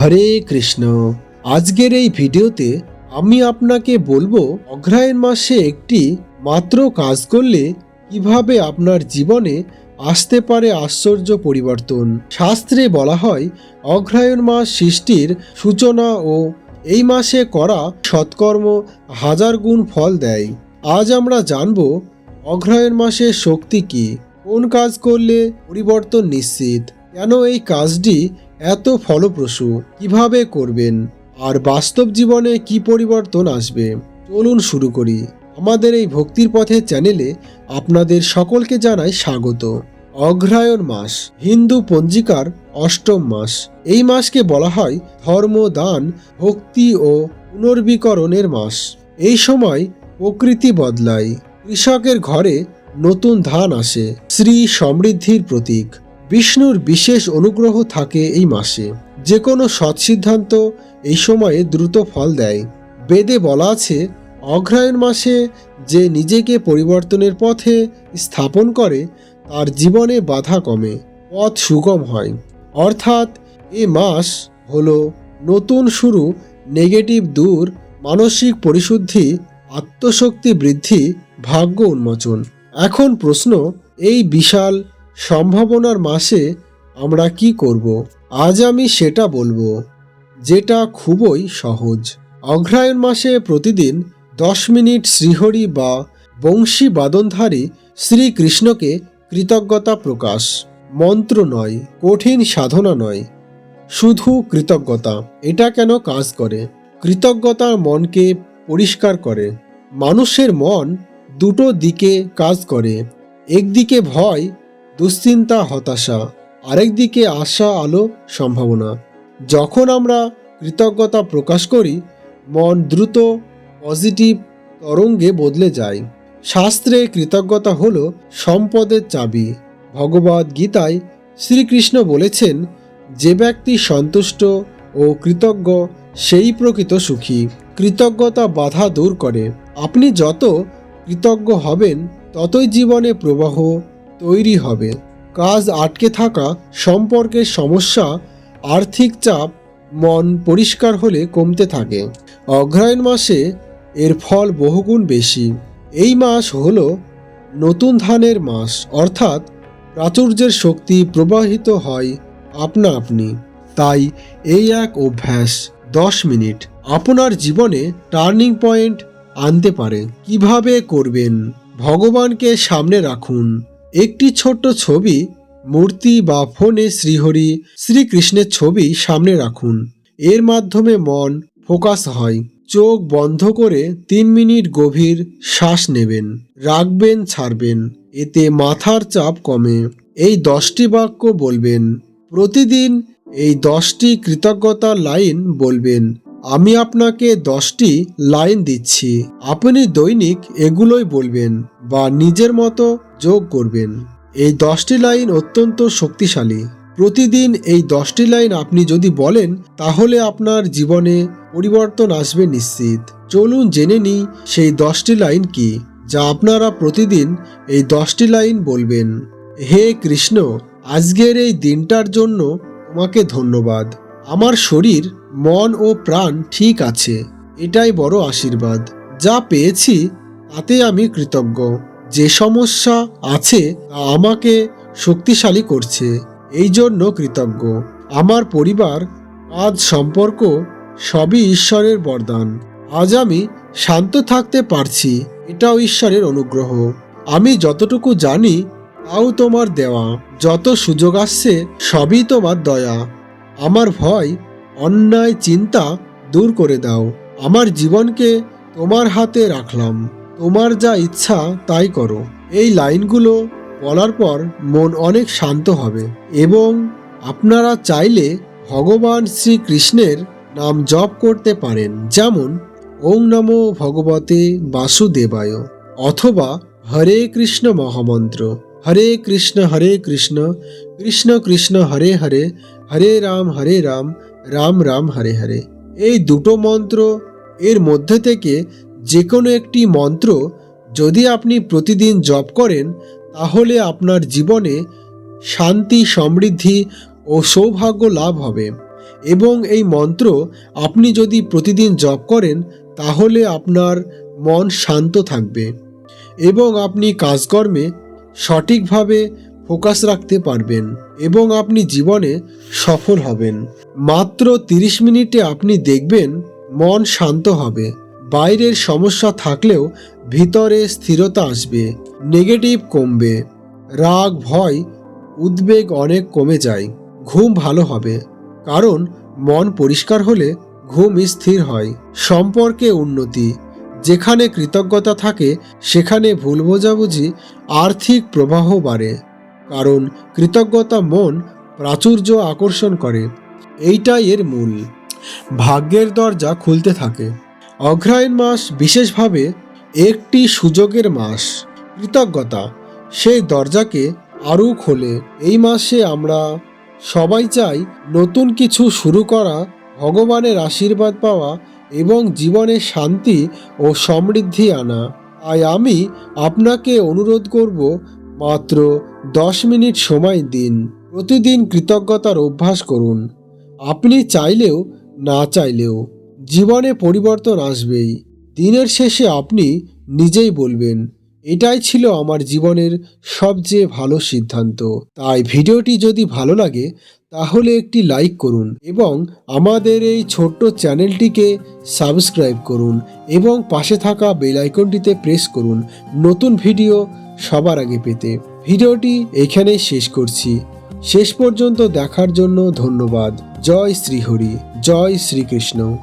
হরে কৃষ্ণ। আজকের এই ভিডিওতে আমি আপনাকে বলব অগ্রায়ণ মাসে একটি মাত্র কাজ করলে কীভাবে আপনার জীবনে আসতে পারে আশ্চর্য পরিবর্তন। শাস্ত্রে বলা হয় অগ্রায়ণ মাস সৃষ্টির সূচনা ও এই মাসে করা সৎকর্ম হাজার গুণ ফল দেয়। আজ আমরা জানব, অগ্রহায়ণ মাসের শক্তি কি, কোন কাজ করলে পরিবর্তন নিশ্চিত, কেন এই কাজটি এত ফলপ্রসূ কীভাবে করবেন? আর বাস্তব জীবনে কি পরিবর্তন আসবে? চলুন শুরু করি। আমাদের এই ভক্তির পথে চ্যানেলে আপনাদের সকলকে জানাই স্বাগত। অগ্রহায়ণ মাস, হিন্দু পঞ্জিকার অষ্টম মাস। এই মাসকে বলা হয় ধর্ম দান ভক্তি ও পুনর্বীকরণের মাস। এই সময় প্রকৃতি বদলায়। কৃষকের ঘরে নতুন ধান আসে। শ্রী সমৃদ্ধির প্রতীক। বিষ্ণুর বিশেষ অনুগ্রহ থাকে এই মাসে। যে কোনো সৎ সিদ্ধান্ত এই সময়ে দ্রুত ফল দেয়। বেদে বলা আছে অগ্রায়ণ মাসে যে নিজেকে পরিবর্তনের পথে স্থাপন করে, তার জীবনে বাধা কমে, পথ সুগম হয়। অর্থাৎ এ মাস হলো নতুন শুরু, নেগেটিভ দূর, মানসিক পরিশুদ্ধি, আত্মশক্তি বৃদ্ধি, ভাগ্য উন্মোচন। এখন প্রশ্ন, এই বিশাল সম্ভাবনার মাসে আমরা কি করব? আজ আমি সেটা বলব, যেটা খুবই সহজ। অগ্রায়ণ মাসে প্রতিদিন দশ মিনিট শ্রীহরি বা বংশী বাদনধারী শ্রীকৃষ্ণকে কৃতজ্ঞতা প্রকাশ। মন্ত্র নয়, কঠিন সাধনা নয়, শুধু কৃতজ্ঞতা। এটা কেন কাজ করে? কৃতজ্ঞতা মনকে পরিষ্কার করে। মানুষের মন দুটো দিকে কাজ করে। একদিকে ভয় দুশ্চিন্তা, হতাশা, আরেকদিকে আশা, আলো, সম্ভাবনা। যখন আমরা কৃতজ্ঞতা প্রকাশ করি, মন দ্রুত, পজিটিভ তরঙ্গে বদলে যায়। শাস্ত্রে কৃতজ্ঞতা হল সম্পদের চাবি। ভগবদ গীতায় শ্রীকৃষ্ণ বলেছেন, যে ব্যক্তি সন্তুষ্ট ও কৃতজ্ঞ, সেই প্রকৃত সুখী। কৃতজ্ঞতা বাধা দূর করে। আপনি যত কৃতজ্ঞ হবেন, ততই জীবনে প্রবাহ তৈরি হবে। কাজ আটকে থাকা সম্পর্কের সমস্যা, আর্থিক চাপ, মন পরিষ্কার হলে কমতে থাকে। অগ্রায়ণ মাসে এর ফল বহুগুণ বেশি। এই মাস হল নতুন ধানের মাস, অর্থাৎ প্রাচুর্যের শক্তি প্রবাহিত হয় আপনা আপনি। তাই এই এক অভ্যাস, দশ মিনিট, আপনার জীবনে টার্নিং পয়েন্ট আনতে পারে। কীভাবে করবেন? ভগবানকে সামনে রাখুন। একটি ছোট্ট ছবি, মূর্তি বা ফোনে শ্রীহরি শ্রীকৃষ্ণের ছবি সামনে রাখুন। এর মাধ্যমে মন ফোকাস হয়। চোখ বন্ধ করে তিন মিনিট গভীর শ্বাস নেবেন, রাখবেন, ছাড়বেন। এতে মাথার চাপ কমে। এই দশটি বাক্য বলবেন। প্রতিদিন এই দশটি কৃতজ্ঞতার লাইন বলবেন। আমি আপনাকে দশটি লাইন দিচ্ছি। আপনি দৈনিক এগুলোই বলবেন বা নিজের মতো যোগ করবেন। এই দশটি লাইন অত্যন্ত শক্তিশালী। প্রতিদিন এই দশটি লাইন আপনি যদি বলেন, তাহলে আপনার জীবনে পরিবর্তন আসবে নিশ্চিত। চলুন জেনে নিই সেই দশটি লাইন কি, যা আপনারা প্রতিদিন এই দশটি লাইন বলবেন। হে কৃষ্ণ, আজকের এই দিনটার জন্য তোমাকে ধন্যবাদ। আমার শরীর মন ও প্রাণ ঠিক আছে, এটাই বড় আশীর্বাদ। যা পেয়েছি, তাতে আমি কৃতজ্ঞ। যে সমস্যা আছে, তা আমাকে শক্তিশালী করছে এই জন্য কৃতজ্ঞ। আমার পরিবার, আজ সম্পর্ক সবই ঈশ্বরের বরদান। আজ আমি শান্ত থাকতে পারছি, এটাও ঈশ্বরের অনুগ্রহ। আমি যতটুকু জানি, তাও তোমার দেওয়া। যত সুযোগ আসছে, সবই তোমার দয়া। আমার ভয় অন্যায় চিন্তা দূর করে দাও। আমার জীবনকে তোমার হাতে রাখলাম। তোমার যা ইচ্ছা তাই করো। এই লাইনগুলো বলার পর মন অনেক শান্ত হবে এবং আপনারা চাইলে ভগবান শ্রীকৃষ্ণের নাম জপ করতে পারেন। যেমন, ওং নমো ভগবতে বাসুদেবায় অথবা হরে কৃষ্ণ মহামন্ত্র। হরে কৃষ্ণ হরে কৃষ্ণ কৃষ্ণ কৃষ্ণ, হরে হরে হরে রাম হরে রাম রাম রাম হরে হরে। এই দুটো মন্ত্র এর মধ্যে থেকে যে কোনো একটি মন্ত্র যদি আপনি প্রতিদিন জপ করেন, তাহলে আপনার জীবনে শান্তি, সমৃদ্ধি ও সৌভাগ্য লাভ হবে। এবং এই মন্ত্র আপনি যদি প্রতিদিন জপ করেন, তাহলে আপনার মন শান্ত থাকবে এবং আপনি কাজকর্মে সঠিকভাবে ফোকাস রাখতে পারবেন এবং আপনি জীবনে সফল হবেন। মাত্র তিরিশ মিনিটে আপনি দেখবেন মন শান্ত হবে। বাইরের সমস্যা থাকলেও ভিতরে স্থিরতা আসবে, নেগেটিভ কমবে। রাগ, ভয়, উদ্বেগ অনেক কমে যায়, ঘুম ভালো হবে। কারণ মন পরিষ্কার হলে ঘুম স্থির হয়। সম্পর্কে উন্নতি, যেখানে কৃতজ্ঞতা থাকে, সেখানে ভুল বোঝাবুঝি, আর্থিক প্রবাহ বাড়ে। কারণ কৃতজ্ঞতা মন প্রাচুর্য আকর্ষণ করে। এইটাই এর মূল। ভাগ্যের দরজা খুলতে থাকে। অগ্রহায়ণ মাস বিশেষভাবে একটি সুযোগের মাস, কৃতজ্ঞতা। সেই দরজাকে আরও খোলে। এই মাসে আমরা সবাই চাই নতুন কিছু শুরু করা, ভগবানের আশীর্বাদ পাওয়া এবং জীবনে শান্তি ও সমৃদ্ধি আনা। তাই আমি আপনাকে অনুরোধ করব মাত্র দশ মিনিট সময় দিন। প্রতিদিন কৃতজ্ঞতার অভ্যাস করুন। আপনি চাইলেও না চাইলেও জীবনে পরিবর্তন আসবেই। দিনের শেষে আপনি নিজেই বলবেন, এটাই ছিল আমার জীবনের সবচেয়ে ভালো সিদ্ধান্ত। তাই ভিডিওটি যদি ভালো লাগে, তাহলে একটি লাইক করুন এবং আমাদের এই ছোট্ট চ্যানেলটিকে সাবস্ক্রাইব করুন এবং পাশে থাকা বেল আইকনটিতে প্রেস করুন। নতুন ভিডিও সবার আগে পেতে। ভিডিওটি এখানে শেষ করছি। শেষ পর্যন্ত দেখার জন্য ধন্যবাদ। জয় শ্রীহরি। জয় শ্রীকৃষ্ণ।